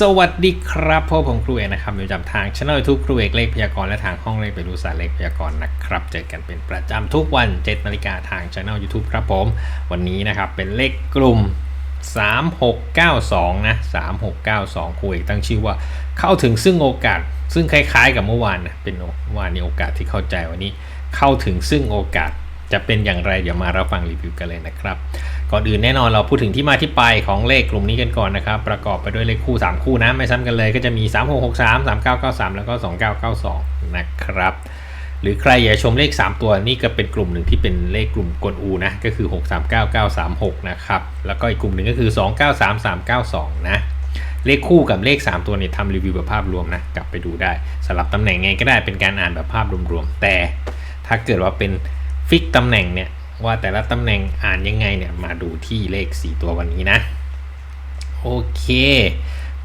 สวัสดีครับพบผมครูเอกนะครับอยู่ประจำทางช่องยูทูบครูเอกเลขพยากรณ์และทางห้องเลขไปรู้สารเลขพยากรณ์นะครับ เจอกันเป็นประจำทุกวัน7นาฬิกาทางช่อง YouTube ครับผม วันนี้นะครับเป็นเลขกลุ่ม 3692 นะ 3692 ครูเอกตั้งชื่อว่าเข้าถึงซึ่งโอกาส ซึ่งคล้ายๆ กับเมื่อวานนะเป็นเมื่อวานนี้โอกาสที่เข้าใจวันนี้ เข้าถึงซึ่งโอกาส จะเป็นอย่างไรเดี๋ยวมารับฟังรีวิวกันเลยนะครับก่อนอื่นแน่นอนเราพูดถึงที่มาที่ไปของเลขกลุ่มนี้กันก่อนนะครับ ประกอบไปด้วยเลขคู่ 3 คู่นะไม่ซ้ำกันเลยก็จะมี 3663 3993 แล้วก็ 2992 นะครับหรือใครอยากชมเลข 3 ตัวนี่ก็เป็นกลุ่มหนึ่งที่เป็นเลขกลุ่มกวนอูนะก็คือ 639936 นะครับ แล้วก็อีกกลุ่มหนึ่งก็คือ 293392 นะ เลขคู่กับเลข 3 ตัวเนี่ยทำรีวิวแบบภาพรวมนะ กลับไปดูได้สลับตำแหน่งไงก็ได้เป็นการอ่านแบบภาพรวมๆแต่ถ้าเกิดว่าเป็น ฟิกตำแหน่งเนี่ยว่าแต่ละตำแหน่งอ่านยังไงเนี่ยมาดูที่เลข 4 ตัววันนี้นะ โอเค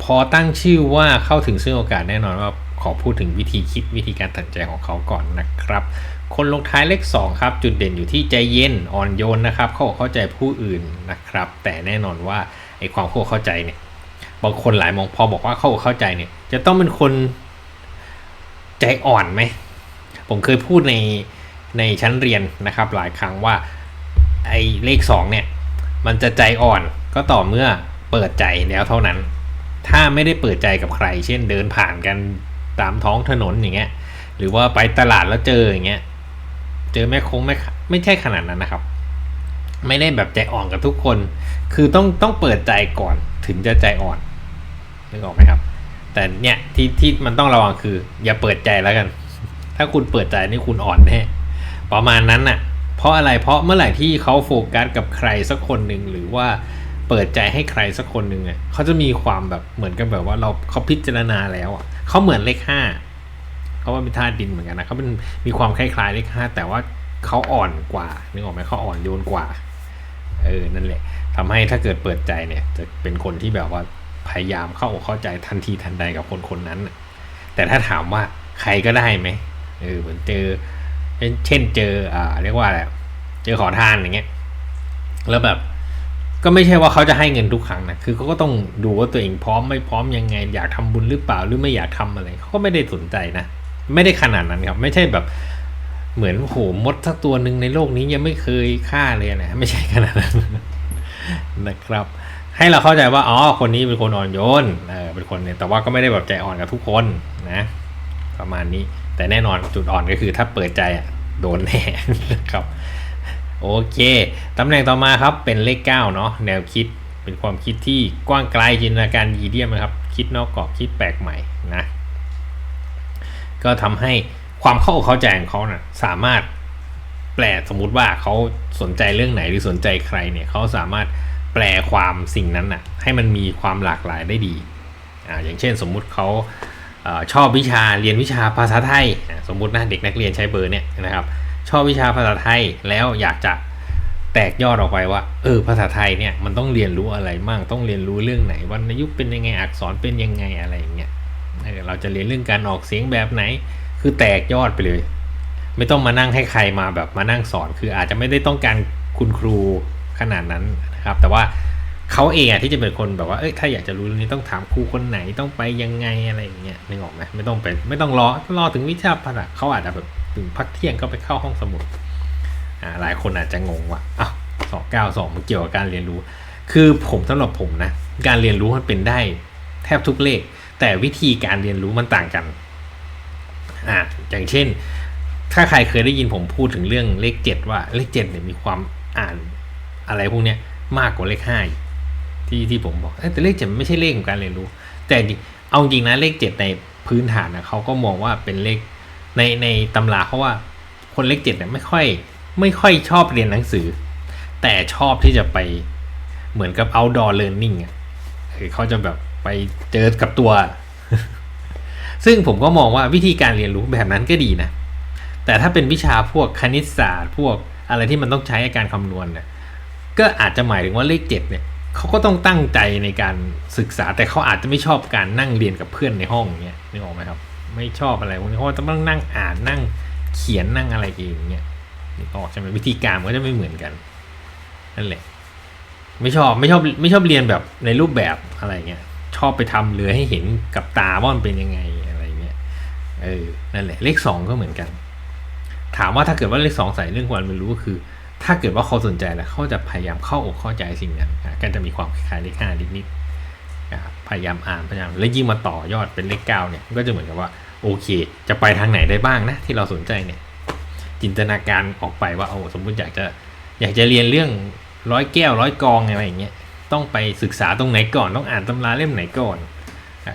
พอตั้งชื่อว่าเข้าถึงซึ่งโอกาสแน่นอนว่าขอพูดถึงวิธีคิดวิธีการตัดใจของเขาก่อนนะครับ คนลงท้ายเลข 2 ครับ จุดเด่นอยู่ที่ใจเย็นอ่อนโยนนะครับเข้าเข้าใจผู้อื่นนะครับ แต่แน่นอนว่าไอ้ความเข้าเข้าใจเนี่ยบางคนหลายมองพอบอกว่าเข้าเข้าใจเนี่ยจะต้องเป็นคนใจอ่อนไหมผมเคยพูดใน ในชั้นเรียนนะครับ หลายครั้งว่าไอ้เลข2เนี่ยมันจะใจอ่อนก็ต่อเมื่อเปิดใจแล้วเท่านั้น ถ้าไม่ได้เปิดใจกับใคร เช่นเดินผ่านกันตามท้องถนนอย่างเงี้ยหรือว่าไปตลาดแล้วเจออย่างเงี้ยเจอแม่คงไม่ไม่ใช่ขนาดนั้นนะครับ ไม่ได้แบบใจอ่อนกับทุกคน คือต้องต้องเปิดใจก่อนถึงจะใจอ่อนนึกออกไหมครับ แต่เนี่ยที่ที่มันต้องระวังคือ อย่าเปิดใจแล้วกัน ถ้าคุณเปิดใจนี่คุณอ่อนแน่ ประมาณนั้นน่ะ เพราะอะไรเพราะเมื่อไหร่ที่เขาโฟกัสกับใครสักคนหนึ่งหรือว่าเปิดใจให้ใครสักคนหนึ่งอะเขาจะมีความแบบเหมือนกับแบบว่าเราเขาพิจารณาแล้วอะเขาเหมือนเลขห้าเขาว่าเป็นธาตุดินเหมือนกันนะเขาเป็นมีความคล้ายๆเลขห้าแต่ว่าเขาอ่อนกว่านึกออกไหมเขาอ่อนโยนกว่าเออนั่นแหละทำให้ถ้าเกิดเปิดใจเนี่ย จะเป็นคนที่แบบว่าพยายามเข้าอกเข้าใจทันทีทันใดกับคนคนนั้นแต่ถ้าถามว่าใครก็ได้ไหมเออเหมือนเจอ เช่นเจออ่าเรียกว่าอะไรเจอขอทานอย่างเงี้ยแล้วแบบก็ไม่ใช่ว่าเขาจะให้เงินทุกครั้งนะคือเขาก็ต้องดูว่าตัวเองพร้อมไม่พร้อมยังไง อยากทำบุญหรือเปล่าหรือไม่อยากทำอะไรเขาก็ไม่ได้สนใจนะไม่ได้ขนาดนั้นครับ ไม่ใช่แบบเหมือนโหมดสักตัวหนึ่งในโลกนี้ยังไม่เคยฆ่าเลยนะไม่ใช่ขนาดนั้นนะครับ ให้เราเข้าใจว่าอ๋อคนนี้เป็นคนอ่อนโยนเออเป็นคนเนี่ยแต่ว่าก็ไม่ได้แบบใจอ่อนกับทุกคนนะ ประมาณนี้ แต่แน่นอนจุดอ่อนก็คือถ้าเปิดใจอะโดนแน่นะครับโอเค ตำแหน่งต่อมาครับเป็นเลข 9 เนาะแนวคิดเป็นความคิดที่กว้างไกลจินตนาการยีเดียมนะครับ คิดนอกกรอบคิดแปลกใหม่นะก็ทำให้ความเข้าเข้าใจของเขานะ่ะสามารถแปลสมมุติว่าเขาสนใจเรื่องไหนหรือสนใจใครเนี่ยเขาสามารถแปลความสิ่งนั้นน่ะให้มันมีความหลากหลายได้ดีอ่าอย่างเช่นสมมุติเขา ชอบวิชาเรียนวิชาภาษาไทย สมมุตินะเด็กนักเรียนใช้เบอร์เนี่ยนะครับ ชอบวิชาภาษาไทยแล้วอยากจะแตกยอดออกไปว่าเออภาษาไทยเนี่ยมันต้องเรียนรู้อะไรมั่งต้องเรียนรู้เรื่องไหนวรรณยุกต์เป็นยังไงอักษรเป็นยังไงอะไรอย่างเงี้ยเราจะเรียนเรื่องการออกเสียงแบบไหน คือแตกยอดไปเลย ไม่ต้องมานั่งให้ใครมาแบบมานั่งสอน คืออาจจะไม่ได้ต้องการคุณครูขนาดนั้นนะครับ แต่ว่า เขาเองอะที่จะเป็นคนแบบว่าเอ้ยถ้าอยากจะรู้เรื่องนี้ต้องถามครูคนไหนต้องไปยังไงอะไรอย่างเงี้ยนึกออกไหมไม่ต้องไปไม่ต้องรอรอถึงวิชาภาษาเขาอาจจะแบบถึงพักเที่ยงก็ไปเข้าห้องสมุดอ่าหลายคนอาจจะงงว่าอ้าวสองเก้าสองมันเกี่ยวกับการเรียนรู้ คือผมสำหรับผมนะการเรียนรู้มันเป็นได้แทบทุกเลข แต่วิธีการเรียนรู้มันต่างกันอ่าอย่างเช่น ถ้าใครเคยได้ยินผมพูดถึงเรื่องเลขเจ็ดว่าเลขเจ็ดเนี่ยมีความอ่านอะไรพวกเนี้ยมากกว่าเลขห้า ที่ที่ผมบอกแต่เลขเจ็ดไม่ใช่เลขของการเรียนรู้ แต่เอาจริงนะเลขเจ็ดในพื้นฐานนะเขาก็มองว่าเป็นเลขในในตำราเขาว่าคนเลขเจ็ดเนี่ยไม่ค่อย ไม่ค่อยชอบเรียนหนังสือ แต่ชอบที่จะไปเหมือนกับ outdoor learning อะคือเขาจะแบบไปเจอกับตัว ซึ่งผมก็มองว่าวิธีการเรียนรู้แบบนั้นก็ดีนะ แต่ถ้าเป็นวิชาพวกคณิตศาสตร์ พวกอะไรที่มันต้องใช้การคำนวณเนี่ยก็อาจจะหมายถึงว่าเลขเจ็ดเนี่ย เขาก็ต้องตั้งใจในการศึกษาแต่เขาอาจจะไม่ชอบการนั่งเรียนกับเพื่อนในห้องเงี้ยนึกออกไหมครับ ไม่ชอบอะไรพวกนี้เพราะต้องนั่งอ่านนั่งเขียนนั่งอะไรเองเงี้ยนึกออกใช่ไหมวิธีการก็จะไม่เหมือนกันนั่นแหละ ไม่ชอบไม่ชอบไม่ชอบเรียนแบบในรูปแบบอะไรเงี้ยชอบไปทำเลยให้เห็นกับตาว่ามันเป็นยังไงอะไรเงี้ยเออนั่นแหละ เลขสองก็เหมือนกัน ถามว่าถ้าเกิดว่าเลขสองใส่เรื่องความไม่รู้ก็คือ ถ้าเกิดว่าเขาสนใจแล้วเขาจะพยายามเข้าอกเข้าใจสิ่งนั้นก็จะมีความคล้ายเลขห้านิดๆนะครับพยายามอ่านพยายามแล้วยิ่งมาต่อยอดเป็นเลขเก้าเนี่ยก็จะเหมือนกับว่าโอเค จะไปทางไหนได้บ้างนะที่เราสนใจเนี่ยจินตนาการออกไปว่าโอ้สมมุติอยากจะอยากจะเรียนเรื่องร้อยแก้วร้อยกองอะไรอย่างเงี้ยต้องไปศึกษาตรงไหนก่อนต้องอ่านตำราเล่มไหนก่อน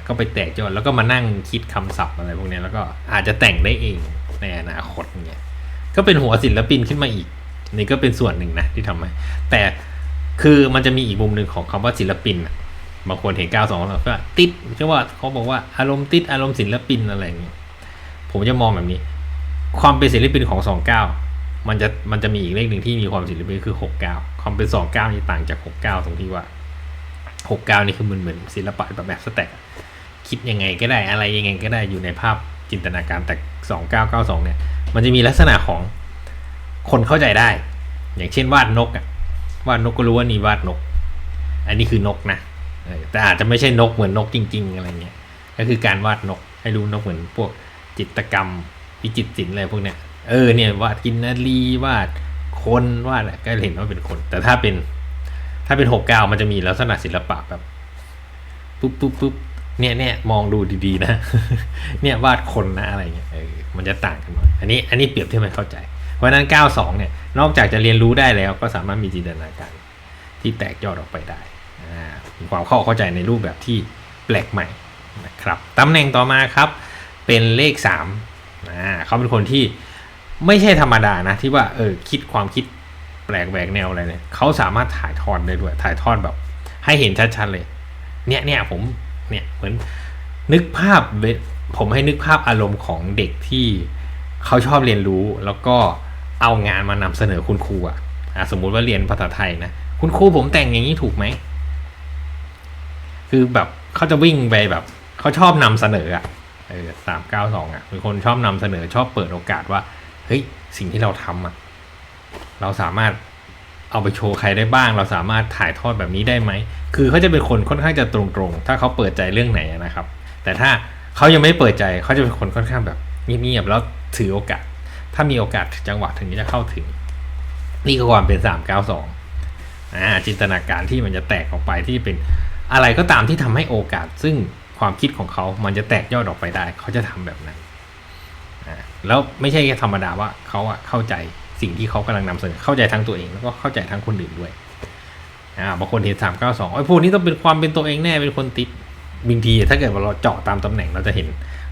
ก็ไปแตกยอดแล้วก็มานั่งคิดคำศัพท์อะไรพวกนี้แล้วก็อาจจะแต่งได้เองในอนาคตเงี้ยก็เป็นหัวศิลปินขึ้นมาอีก นี่ก็เป็นส่วนหนึ่งนะที่ทำให้แต่คือมันจะมีอีกมุมหนึ่งของคำว่าศิลปินบางคนเห็นก้าวสองแล้วก็ติดใช่ว่าเขาบอกว่าอารมณ์ติดอารมณ์ศิลปินอะไรอย่างเงี้ยผมจะมองแบบนี้ ความเป็นศิลปินของสองเก้ามันจะมันจะมีอีกเลขหนึ่งที่มีความศิลปินคือหกเก้าความเป็นสองเก้านี่ต่างจากหกเก้าตรงที่ว่าหกเก้านี่คือมันเหมือนศิลปะแบบแบบสแต็กคิดยังไงก็ได้อะไรยังไงก็ได้อยู่ในภาพจินตนาการแต่สองเก้าเก้าสองเนี่ย มันจะมีลักษณะของ คนเข้าใจได้ อย่างเช่นวาดนกอะวาดนกก็รู้ว่านี่วาดนก อันนี้คือนกนะแต่อาจจะไม่ใช่นกเหมือนนกจริง ๆ อะไรเงี้ยก็คือการวาดนก ให้รู้นกเหมือนพวกจิตกรรมวิจิตศิลป์อะไรพวกเนี้ยเออเนี่ยวาดกินนารีวาดคนวาดอะไรก็เห็นว่าเป็นคน แต่ถ้าเป็น ถ้าเป็นหกเก้ามันจะมีลักษณะศิลปะแบบปุ๊บปุ๊บปุ๊บเนี่ยเนี่ยมองดูดีๆนะ เนี่ยวาดคนนะอะไรเงี้ยเออมันจะต่างกันหน่อยอันนี้อันนี้เปรียบเทียบให้เข้าใจ ราะนั้น 92 เนี่ย นอกจากจะเรียนรู้ได้แล้วก็สามารถมีจินตนาการที่แตกยอดออกไปได้อ่ามีความเข้าเข้าใจในรูปแบบที่แปลกใหม่นะครับตำแหน่งต่อมาครับ เป็นเลข3อ่าเขาเป็นคนที่ไม่ใช่ธรรมดานะ ที่ว่าเออคิดความคิดแปลกแหวกแนวอะไรเนี่ยเขาสามารถถ่ายทอดได้ด้วย ถ่ายทอดแบบ ให้เห็นชัดๆเลย เนี่ยเนี่ยผมเนี่ยเหมือนนึกภาพเวผมให้นึกภาพอารมณ์ของเด็กที่เขาชอบเรียนรู้แล้วก็ เอางานมานำเสนอคุณครูอะอะสมมุติว่าเรียนภาษาไทยนะคุณครูผมแต่งอย่างนี้ถูกไหมคือแบบเขาจะวิ่งไปแบบเขาชอบนำเสนออะเออสามเก้าสองอะเป็นคนชอบนำเสนอชอบเปิดโอกาสว่าเฮ้ยสิ่งที่เราทำอะเราสามารถเอาไปโชว์ใครได้บ้าง เราสามารถถ่ายทอดแบบนี้ได้ไหม คือเขาจะเป็นคนค่อนข้างจะตรงๆ ถ้าเขาเปิดใจเรื่องไหนนะครับ แต่ถ้าเขายังไม่เปิดใจเขาจะเป็นคนค่อนข้างแบบเงียบๆแล้วถือโอกาส ถ้ามีโอกาสจังหวะถึงจะเข้าถึง นี่คือความเป็นสามเก้าสองอ่าจินตนาการที่มันจะแตกออกไปที่เป็นอะไรก็ตามที่ทำให้โอกาส ซึ่งความคิดของเขา มันจะแตกยอดออกไปได้ เขาจะทำแบบนั้นอ่าแล้วไม่ใช่แค่ธรรมดาว่าเขาอะเข้าใจสิ่งที่เขากำลังนำเสนอเข้าใจทั้งตัวเองแล้วก็เข้าใจทั้งคนอื่นด้วยอ่าบางคนเห็นสามเก้าสองไอ้พวกนี้ต้องเป็นความเป็นตัวเองแน่เป็นคนติดบางทีถ้าเกิดว่าเราเจาะตามตำแหน่งเราจะเห็น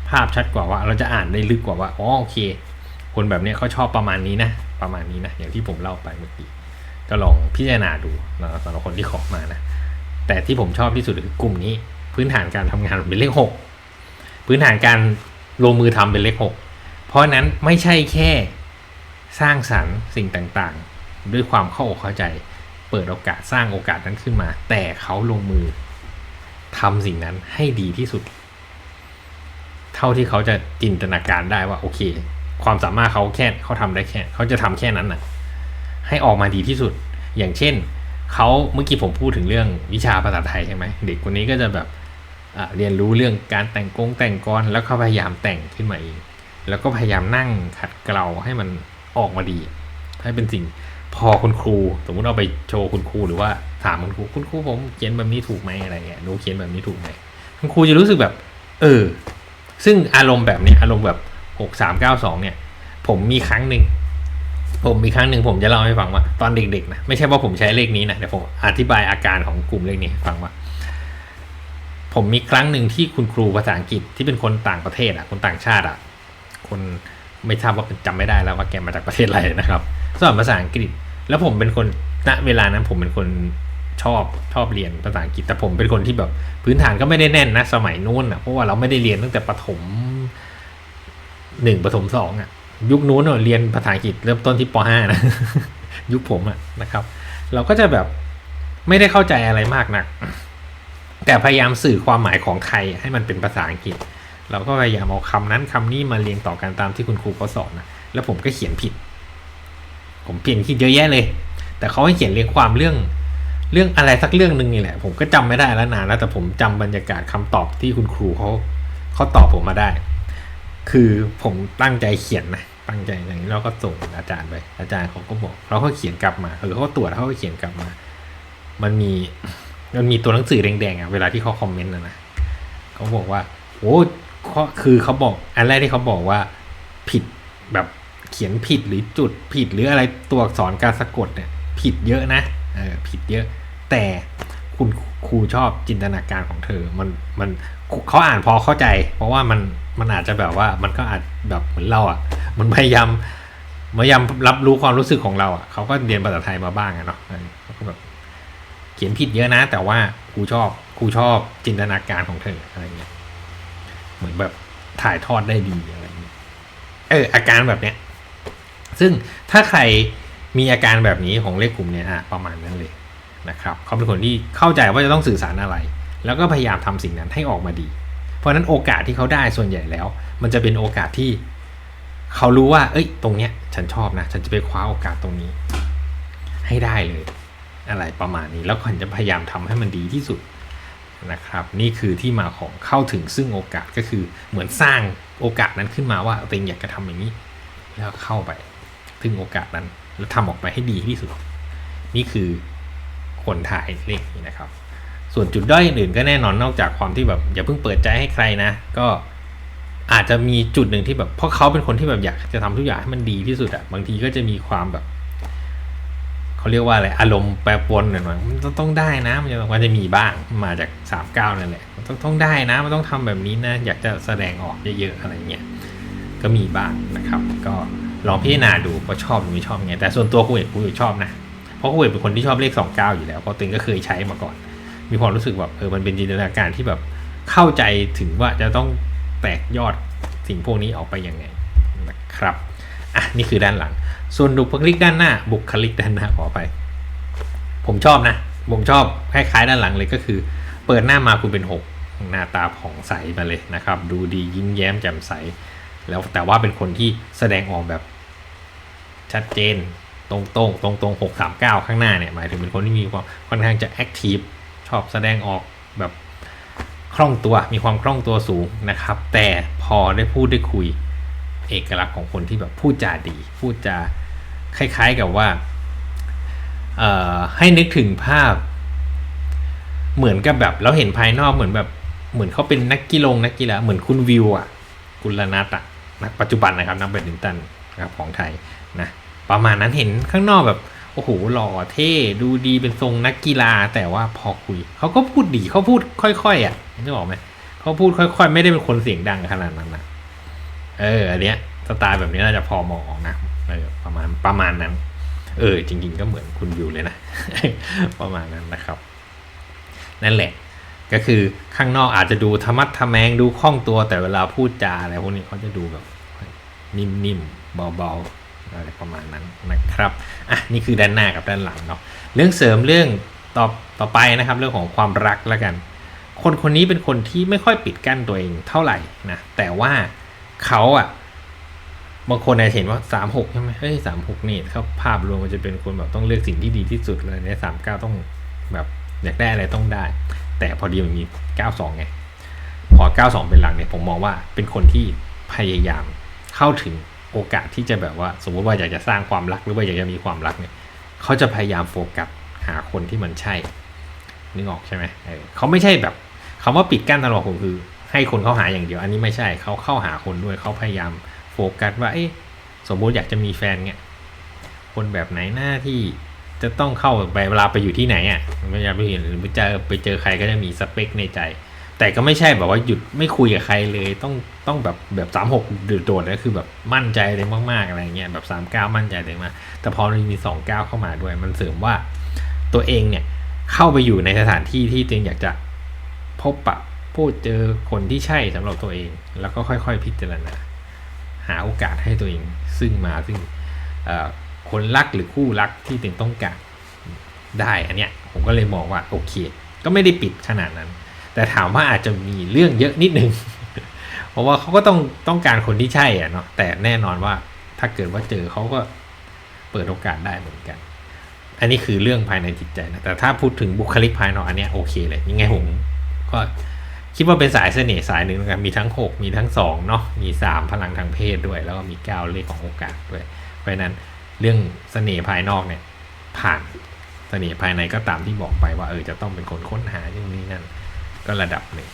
ภาพชัดกว่าว่า เราจะอ่านได้ลึกกว่าว่าอ๋อโอเค คนแบบนี้เขาชอบประมาณนี้นะ ประมาณนี้นะ อย่างที่ผมเล่าไปเมื่อกี้ ก็ลองพิจารณาดูนะสำหรับคนที่ขอมานะ แต่ที่ผมชอบที่สุดคือกลุ่มนี้ พื้นฐานการทำงานเป็นเลขหกพื้นฐานการลงมือทำเป็นเลขหกเพราะนั้นไม่ใช่แค่สร้างสรรค์สิ่งต่างๆ ด้วยความเข้าอกเข้าใจ เปิดโอกาสสร้างโอกาสนั้นขึ้นมา แต่เขาลงมือทำสิ่งนั้นให้ดีที่สุด เท่าที่เขาจะจินตนาการได้ว่าโอเค ความสามารถเขาแค่เขาทำได้แค่เขาจะทำแค่นั้นน่ะ ให้ออกมาดีที่สุด อย่างเช่นเขาเมื่อกี้ผมพูดถึงเรื่องวิชาภาษาไทยใช่ไหมเด็กคนนี้ก็จะแบบเรียนรู้เรื่องการแต่งกงแต่งกรแล้วเขาพยายามแต่งขึ้นมาเองแล้วก็พยายามนั่งขัดเกลาให้มันออกมาดี ให้เป็นสิ่งพอคุณครู สมมุติเอาไปโชว์คุณครูหรือว่าถามคุณครูคุณครูผมเขียนแบบนี้ถูกไหมอะไรเงี้ยหนูเขียนแบบนี้ถูกไหมคุณครูจะรู้สึกแบบ เออ ซึ่งอารมณ์แบบนี้อารมณ์แบบ หกสามเก้าสองเนี่ย ผมมีครั้งหนึ่ง ผมมีครั้งหนึ่งผมจะเล่าให้ฟังว่า ตอนเด็กๆนะไม่ใช่ว่าผมใช้เลขนี้นะเดี๋ยวผมอธิบายอาการของกลุ่มเลขนี้ฟังว่า ผมมีครั้งหนึ่งที่คุณครูภาษาอังกฤษที่เป็นคนต่างประเทศอะ คนต่างชาติอะ คนไม่ทราบว่าจำไม่ได้แล้วว่าแกมาจากประเทศอะไรนะครับสอนภาษาอังกฤษ แล้วผมเป็นคนณเวลานั้นผมเป็นคนชอบชอบเรียนภาษาอังกฤษแต่ผมเป็นคนที่แบบพื้นฐานก็ไม่ได้แน่นนะสมัยนู้นอะเพราะว่าเราไม่ได้เรียนตั้งแต่ประถม หนึ่งประถมสองอะ ยุคนู้นเรียนภาษาอังกฤษเริ่มต้นที่ป .5 นะ ยุคผมอะนะครับ เราก็จะแบบไม่ได้เข้าใจอะไรมากนัก แต่พยายามสื่อความหมายของไทยให้มันเป็นภาษาอังกฤษ เราก็พยายามเอาคำนั้นคำนี้มาเรียงต่อกันตามที่คุณครูเขาสอนนะแล้วผมก็เขียนผิด ผมเปลี่ยนคิดเยอะแยะเลย แต่เขาให้เขียนเรียงความเรื่องเรื่องอะไรสักเรื่องหนึ่งนี่แหละ ผมก็จำไม่ได้แล้วนานแล้วแต่ผมจำบรรยากาศคำตอบที่คุณครูเขาเขาตอบผมมาได้ คือผมตั้งใจเขียนนะตั้งใจอย่างนี้เราก็ส่งอาจารย์ไป อาจารย์เขาก็บอกเราก็เขียนกลับมาหรือเขาก็ตรวจแล้วเขาก็เขียนกลับมา มันมีมันมีตัวหนังสือแดงๆอะเวลาที่เขาคอมเมนต์นะนะเขาบอกว่าโอ้คือเขาบอกอันแรกที่เขาบอกว่าผิดแบบเขียนผิดหรือจุดผิดหรืออะไรตัวอักษรการสะกดเนี่ยผิดเยอะนะเออผิดเยอะ แต่คุณ รูชอบจินตนาการของเธอ มันมันเขาอ่านพอเข้าใจ เพราะว่ามันมันอาจจะแบบว่ามันก็อาจแบบเหมือนเราอะ มันพยายามพยายามรับรู้ความรู้สึกของเราอะเขาก็เรียนภาษาไทยมาบ้างอะเนาะเขาก็แบบเขียนผิดเยอะนะ แต่ว่าครูชอบครูชอบจินตนาการของเธออะไรเงี้ยเหมือนแบบถ่ายทอดได้ดีอะไรเงี้ยเอออาการแบบเนี้ย ซึ่งถ้าใครมีอาการแบบนี้ของเลขกลุ่มเนี้ยอะประมาณนั้นเลย นะครับเขาเป็นคนที่เข้าใจว่าจะต้องสื่อสารอะไร แล้วก็พยายามทำสิ่งนั้นให้ออกมาดี เพราะฉะนั้นโอกาสที่เขาได้ส่วนใหญ่แล้ว มันจะเป็นโอกาสที่เขารู้ว่า เอ้ย ตรงเนี้ย ฉันชอบนะ ฉันจะไปคว้าโอกาสตรงนี้ ให้ได้เลย อะไรประมาณนี้ แล้วคนจะพยายามทำให้มันดีที่สุดนะครับ นี่คือที่มาของเข้าถึงซึ่งโอกาสก็คือเหมือนสร้างโอกาสนั้นขึ้นมาว่าตัวเองอยากจะทำอย่างนี้ แล้วเข้าไป ถึงโอกาสนั้น แล้วทำออกไปให้ดีที่สุด นี่คือ คนถ่ายเลขนี้นะครับ ส่วนจุดด้อยอื่นก็แน่นอนนอกจากความที่แบบอย่าเพิ่งเปิดใจให้ใครนะ ก็อาจจะมีจุดหนึ่งที่แบบเพราะเขาเป็นคนที่แบบอยากจะทำทุกอย่างให้มันดีที่สุดอะบางทีก็จะมีความแบบเขาเรียกว่าอะไรอารมณ์แปรปรวนหน่อยมันต้องได้นะมันจะมันจะมีบ้างมาจากสามเก้านั่นแหละมันต้องต้องได้นะมันต้องทำแบบนี้นะ อยากจะแสดงออกเยอะๆอะไรเงี้ยก็มีบ้างนะครับ ก็ลองพิจารณาดูว่าชอบหรือไม่ชอบไงแต่ส่วนตัวคุยคุยชอบนะ เพราะคุยเป็นคนที่ชอบเลขสองเก้าอยู่แล้วเพราะตึงก็เคยใช้มาก่อน มีความรู้สึกแบบเออมันเป็นจินตนาการที่แบบเข้าใจถึงว่าจะต้องแตกยอดสิ่งพวกนี้ออกไปยังไงนะครับอะนี่คือด้านหลัง ส่วนบุคลิกด้านหน้า บุคลิกด้านหน้าขอไป ผมชอบนะ ผมชอบคล้ายๆด้านหลังเลยก็คือ เปิดหน้ามาคุณเป็นหกหน้าตาผ่องใสมาเลยนะครับ ดูดียิ้มแย้มแจ่มใส แล้วแต่ว่าเป็นคนที่แสดงออกแบบชัดเจน ตรงๆตรงตรงหกสามเก้าข้างหน้าเนี่ยหมายถึงเป็นคนที่มีความค่อนข้างจะแอคทีฟชอบแสดงออกแบบคล่องตัวมีความคล่องตัวสูงนะครับ แต่พอได้พูดได้คุยเอกลักษณ์ของคนที่แบบพูดจาดี พูดจาคล้าย ๆกับว่าให้นึกถึงภาพ เหมือนกับแบบเราเห็นภายนอกเหมือนแบบเหมือนเขาเป็นนักกีฬานักกีฬาเหมือนคุณวิวอะ กุลนัทอะนักปัจจุบันนะครับนักแบดมินตันนะครับของไทยนะ ประมาณนั้นเห็นข้างนอกแบบโอ้โหหล่อเท่ดูดีเป็นทรงนักกีฬา แต่ว่าพอคุยเขาก็พูดดีเขาพูดค่อยๆอะนึกออกไหมเขาพูดค่อย ๆ ไม่ได้เป็นคนเสียงดังขนาดนั้นนะเอออันเนี้ยสไตล์แบบนี้น่าจะพอมองออกนะเออประมาณประมาณนั้น เออ จริง ๆ ก็เหมือนคุณวิวเลยนะ ประมาณนั้นนะครับ นั่นแหละ ก็คือข้างนอกอาจจะดูธรรมัดทะแมงดูคล่องตัวแต่เวลาพูดจาอะไรพวกนี้เขาจะดูแบบ นิ่มๆเบาๆ อะไรประมาณนั้นนะครับอะนี่คือด้านหน้ากับด้านหลังเนาะเรื่องเสริมเรื่องต่อต่อไปนะครับ เรื่องของความรักแล้วกัน คนคนนี้เป็นคนที่ไม่ค่อยปิดกั้นตัวเองเท่าไหร่นะแต่ว่าเขาอะบางคนอาจจะเห็นว่าสามหกใช่ไหมเฮ้ยสามหกนี่เขาภาพรวมมันจะเป็นคนแบบต้องเลือกสิ่งที่ดีที่สุดเลยในสามเก้าต้องแบบอยากได้อะไรต้องได้ แต่พอดีมันมีเก้าสองไงพอเก้าสองเป็นหลักเนี่ยผมมองว่าเป็นคนที่พยายามเข้าถึง โอกาสที่จะแบบว่า สมมติว่าอยากจะสร้างความรักหรือว่าอยากจะมีความรักเนี่ยเขาจะพยายามโฟกัสหาคนที่มันใช่นึกออกใช่ไหมเออเขาไม่ใช่แบบคำว่าปิดกั้นตลอดผมคือ ให้คนเขาหาอย่างเดียว อันนี้ไม่ใช่เขาเข้าหาคนด้วยเขาพยายามโฟกัสว่าเอ๊ะสมมุติอยากจะมีแฟนเนี่ยคนแบบไหนหน้าที่จะต้องเข้าไปเวลาไปอยู่ที่ไหนอะไม่อยากไปเห็นไปเจอไปเจอใครก็จะมีสเปคในใจ แต่ก็ไม่ใช่แบบว่าหยุดไม่คุยกับใครเลย ต้องต้องแบบแบบสามหกโดดๆก็คือแบบมั่นใจเลยมากๆอะไรเงี้ยแบบสามเก้ามั่นใจเลยมากแต่พอมันมีสองเก้าเข้ามาด้วย มันเสริมว่าตัวเองเนี่ยเข้าไปอยู่ในสถานที่ที่ตัวเองอยากจะพบปะพูดเจอคนที่ใช่สำหรับตัวเอง แล้วก็ค่อยๆพิจารณาหาโอกาสให้ตัวเอง ซึ่งมาซึ่งคนรักหรือคู่รักที่ตัวเองต้องการได้อันเนี้ยผมก็เลยมองว่าโอเค ก็ไม่ได้ปิดขนาดนั้น แต่ถามว่าอาจจะมีเรื่องเยอะนิดนึง เพราะว่าเขาก็ต้องต้องการคนที่ใช่อะเนาะแต่แน่นอนว่าถ้าเกิดว่าเจอเขาก็เปิดโอกาสได้เหมือนกัน อันนี้คือเรื่องภายในจิตใจนะแต่ถ้าพูดถึงบุคลิกภายนอกอันเนี้ยโอเคเลยยังไงผมก็คิดว่าเป็นสายเสน่ห์สายหนึ่งนะครับมีทั้ง 6 มีทั้ง2เนาะมี 3 พลังทางเพศด้วย แล้วก็มี 9 เลขของโอกาสด้วย เพราะฉะนั้นเรื่องเสน่ห์ภายนอกเนี่ยผ่านเสน่ห์ภายในก็ตามที่บอกไปว่าเออจะต้องเป็นคนค้นหาอย่างนี้นั่น ก็ระดับหนึ่ง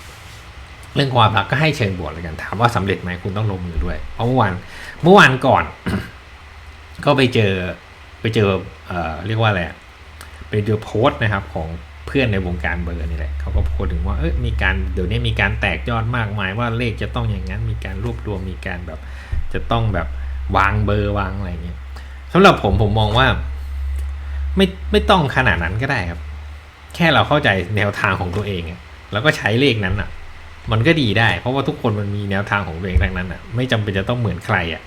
เรื่องความรักก็ให้เชิงบวกเลยกันถามว่าสำเร็จไหมคุณต้องลงมือด้วย เพราะเมื่อวานเมื่อวานก่อน ก็ไปเจอไปเจอเอ่อเรียกว่าอะไรอะไปเจอโพสต์นะครับ ของเพื่อนในวงการเบอร์นี่แหละเขาก็โพสต์ถึงว่าเออมีการเดี๋ยวนี้มีการแตกยอดมากมายว่าเลขจะต้องอย่างนั้น มีการรวบรวมมีการแบบ จะต้องแบบวางเบอร์วางอะไรเงี้ยสำหรับผมผมมองว่า ไม่ไม่ต้องขนาดนั้นก็ได้ครับ แค่เราเข้าใจแนวทางของตัวเองอะ แล้วก็ใช้เลขนั้นอะ มันก็ดีได้ เพราะว่าทุกคนมันมีแนวทางของตัวเองทั้งนั้นอะ ไม่จำเป็นจะต้องเหมือนใครอะ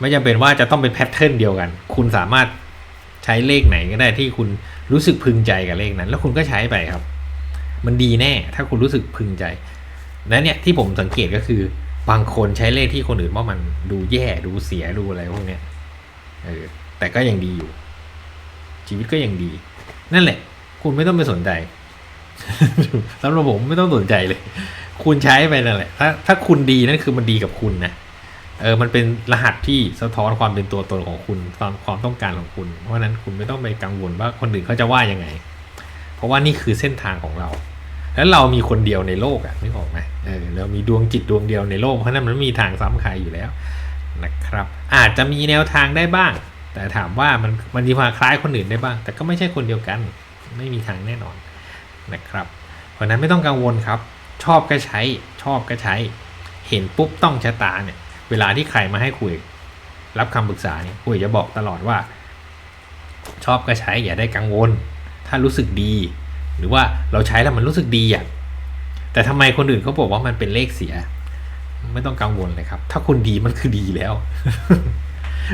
ไม่จำเป็นว่าจะต้องเป็นแพทเทิร์นเดียวกัน คุณสามารถใช้เลขไหนก็ได้ที่คุณรู้สึกพึงใจกับเลขนั้น แล้วคุณก็ใช้ไปครับ มันดีแน่ ถ้าคุณรู้สึกพึงใจ และเนี่ยที่ผมสังเกตก็คือบางคนใช้เลขที่คนอื่นว่ามันดูแย่ดูเสียดูอะไรพวกเนี้ยเออแต่ก็ยังดีอยู่ ชีวิตก็ยังดี นั่นแหละ คุณไม่ต้องไปสนใจ สำหรับผมไม่ต้องสนใจเลย คุณใช้ไปนั่นแหละ ถ้าถ้าคุณดีนั่นคือมันดีกับคุณนะเออ มันเป็นรหัสที่สะท้อนความเป็นตัวตนของคุณความความต้องการของคุณ เพราะนั้นคุณไม่ต้องไปกังวลว่าคนอื่นเขาจะว่ายังไง เพราะว่านี่คือเส้นทางของเรา แล้วเรามีคนเดียวในโลกอะนึกออกไหมเออเรามีดวงจิตดวงเดียวในโลก เพราะฉะนั้นมันไม่มีทางซ้ำใครอยู่แล้วนะครับ อาจจะมีแนวทางได้บ้าง แต่ถามว่ามันมันมีความคล้ายคนอื่นได้บ้าง แต่ก็ไม่ใช่คนเดียวกัน ไม่มีทางแน่นอน นะครับ เพราะนั้นไม่ต้องกังวลครับ ชอบก็ใช้ ชอบก็ใช้ เห็นปุ๊บต้องชะตาเนี่ยเวลาที่ใครมาให้คุย รับคำปรึกษาเนี่ยคุยจะบอกตลอดว่า ชอบก็ใช้อย่าได้กังวล ถ้ารู้สึกดี หรือว่าเราใช้แล้วมันรู้สึกดีอะแต่ทำไมคนอื่นเขาบอกว่ามันเป็นเลขเสีย ไม่ต้องกังวลเลยครับ ถ้าคุณดีมันคือดีแล้ว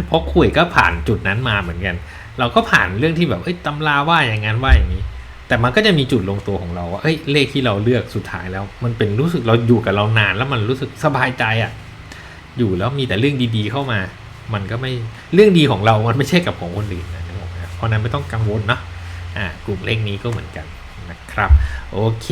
เพราะคุยก็ผ่านจุดนั้นมาเหมือนกัน เราก็ผ่านเรื่องที่แบบเอ้ยตำราว่าอย่างนั้นว่าอย่างนี้ แต่มันก็จะมีจุดลงตัวของเราว่าเอ้ยเลขที่เราเลือกสุดท้ายแล้ว มันเป็นรู้สึกเราอยู่กับเรานานแล้วมันรู้สึกสบายใจอะ อยู่แล้วมีแต่เรื่องดีๆเข้ามา มันก็ไม่เรื่องดีของเรา มันไม่ใช่กับของคนอื่นนะครับเพราะนั้นไม่ต้องกังวลเนาะอ่ากลุ่มเลขนี้ก็เหมือนกันนะครับ โอเค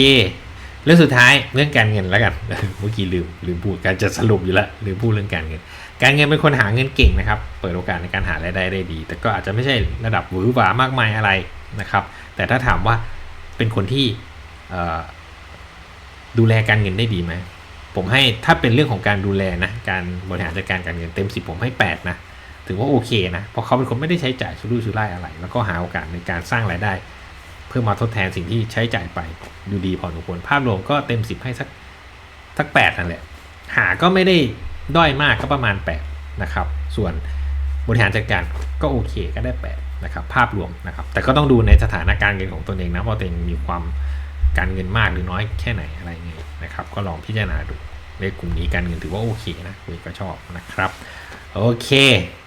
เรื่องสุดท้ายเรื่องการเงินแล้วกันเมื่อกี้ลืมลืมพูดการจะสรุปอยู่ล้วลืมพูดเรื่องการเงิน การเงินเป็นคนหาเงินเก่งนะครับ เปิดโอกาสในการหารายได้ได้ดี แต่ก็อาจจะไม่ใช่ระดับหวือหวามากมายอะไร นะครับ แต่ถ้าถามว่าเป็นคนที่ดูแลการเงินได้ดีไหมผมให้ถ้าเป็นเรื่องของการดูแลนะการบริหารจัดการการเงินเต็มสิบผมให้แปดนะ ถือว่าโอเคนะเพราะเขาเป็นคนไม่ได้ใช้จ่ายสุรุ่ยสุร่ายอะไร แล้วก็หาโอกาสในการสร้างรายได้ เพื่อมาทดแทนสิ่งที่ใช้จ่ายไปดูดีพอสมควรภาพรวมก็เต็มสิบให้สักสักแปดนั่นแหละ หาก็ไม่ได้ด้อยมากก็ประมาณ 8 นะครับ ส่วนบริหารจัดการก็โอเคก็ได้ 8 นะครับภาพรวมนะครับ แต่ก็ต้องดูในสถานการณ์เงินของตนเองนะว่าตัวเองมีความการเงินมากหรือน้อยแค่ไหนอะไรเงี้ยนะครับ ก็ลองพิจารณาดูในกลุ่มนี้การเงินถือว่าโอเคนะคุยก็ชอบนะครับโอเค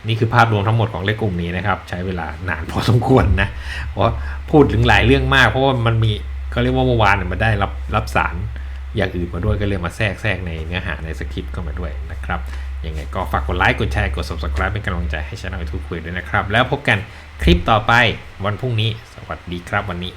นี่คือภาพรวมทั้งหมดของเลขกลุ่มนี้นะครับ ใช้เวลานานพอสมควรนะเพราะพูดถึงหลายเรื่องมาก เพราะว่ามันมีเขาเรียกว่าเมื่อวานมันได้รับรับสารอย่างอื่นมาด้วยก็เลยมาแทรกแทรกในเนื้อหาในสคริปต์เข้ามาด้วยนะครับ ยังไงก็ฝากกดไลค์ กดแชร์ กด subscribe เป็นกำลังใจให้ช่องทูกคุยด้วยนะครับ แล้วพบกันคลิปต่อไปวันพรุ่งนี้ สวัสดีครับวันนี้